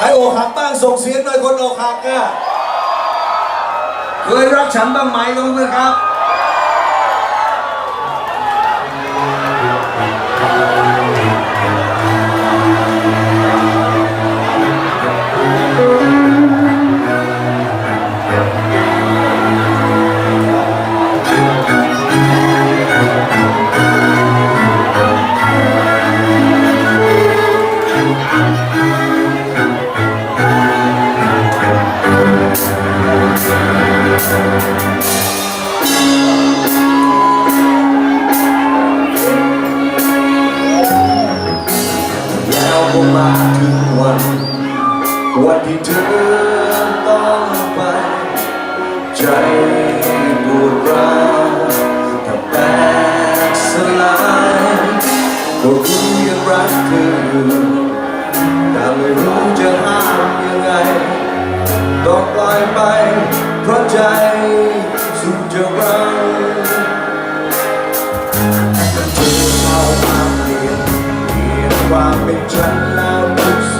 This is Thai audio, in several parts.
ใครอกหักบ้างส่งเสียงหน่อยคนอกหักอะเคยรักฉันบ้างไหมครับเพื่อครับ วันที่เธอต้องไป ใจปวดร้าวถ้าแตกสลายก็คงยังรักเธอแต่ไม่รู้จะห้ามยังไง ต้องปล่อยไป เพราะใจสุดจะรังเธอเอามาเปลี่ยนเปลี่ยนความเป็นฉันแล้วทุกส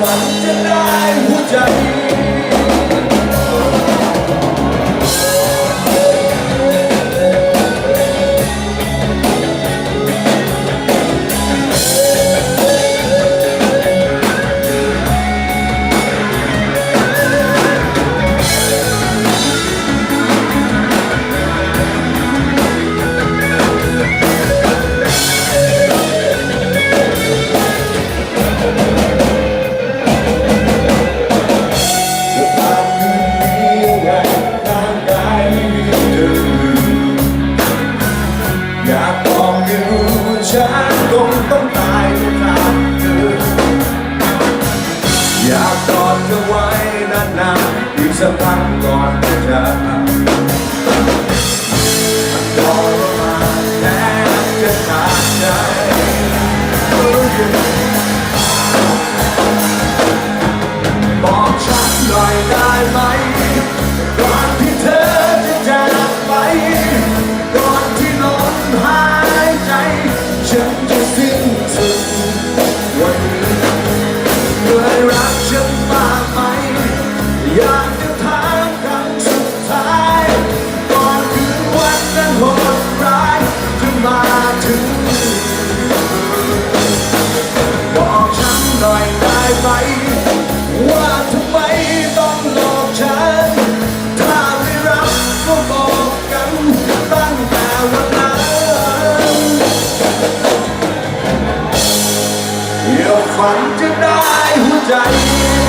ฝันจะได้หัวใจ อยากกอดเธอไว้นานๆอีกสักพักก่อนจะจากันจะได้หัวใจ